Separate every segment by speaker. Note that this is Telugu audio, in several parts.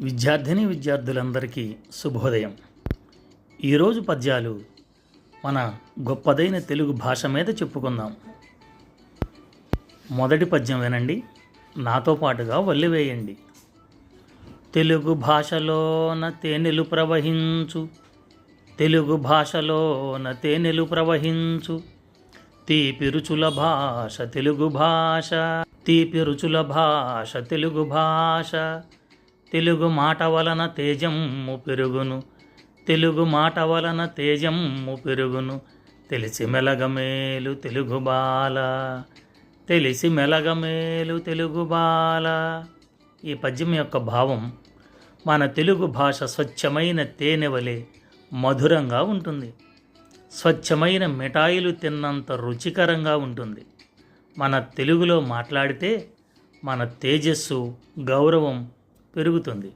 Speaker 1: విద్యార్థిని విద్యార్థులందరికీ శుభోదయం. ఈరోజు పద్యాలు మన గొప్పదైన తెలుగు భాష మీద చెప్పుకుందాం. మొదటి పద్యం వినండి. నాతో పాటుగా వల్లివేయండి తెలుగు భాషలోన తేనెలు ప్రవహించు. తెలుగు భాషలోన తేనెలు ప్రవహించు. తీపి రుచుల భాష తెలుగు భాష. తీపి రుచుల భాష తెలుగు భాష. తెలుగు మాట వలన తేజమ్ము పెరుగును. తెలుగు మాట వలన తేజమ్ము పెరుగును. తెలిసి మెలగమేలు తెలుగు బాల. తెలిసి మెలగమేలు తెలుగు బాల. ఈ పద్యం యొక్క భావం మన తెలుగు భాష స్వచ్ఛమైన తేనె వలె మధురంగా ఉంటుంది. స్వచ్ఛమైన మిఠాయిలు తిన్నంత రుచికరంగా ఉంటుంది. మన తెలుగులో మాట్లాడితే మన తేజస్సు గౌరవం పెరుగుతుంది.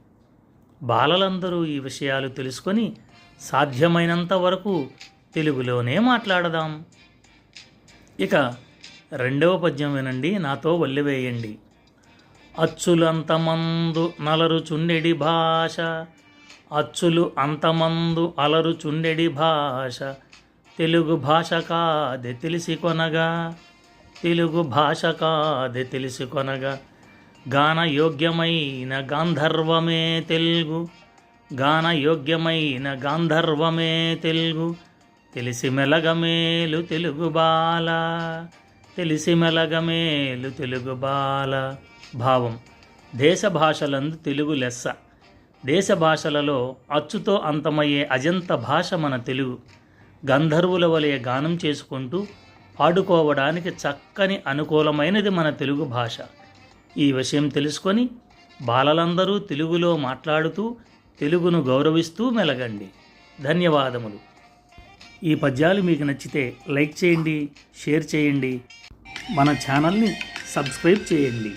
Speaker 1: బాలలందరూ ఈ విషయాలు తెలుసుకొని సాధ్యమైనంత వరకు తెలుగులోనే మాట్లాడదాం. ఇక రెండవ పద్యం వినండి నాతో వల్లివేయండి. అచ్చులు అంతమందు నలరు చుండెడి భాష అచ్చులు అంతమందు అలరు చుండెడి భాష తెలుగు భాష కాదే తెలిసి కొనగా తెలుగు భాష కాదే తెలిసి కొనగా గాన యోగ్యమైన గాంధర్వమే తెలుగు. గాన యోగ్యమైన గాంధర్వమే తెలుగు. తెలిసి మెలగమేలు తెలుగు బాల. తెలిసి మెలగమేలు తెలుగు బాల. భావం. దేశ భాషలందు తెలుగు లెస్స. దేశ భాషలలో అచ్చుతో అంతమయ్యే అజంత భాష మన తెలుగు. గంధర్వుల వలె గానం చేసుకుంటూ పాడుకోవడానికి చక్కని అనుకూలమైనది మన తెలుగు భాష. ఈ విషయం తెలుసుకొని బాలలందరూ తెలుగులో మాట్లాడుతూ తెలుగును గౌరవిస్తూ మెలగండి. ధన్యవాదములు. ఈ పద్యాలు మీకు నచ్చితే లైక్ చేయండి షేర్ చేయండి. మన ఛానల్ని సబ్స్క్రైబ్ చేయండి.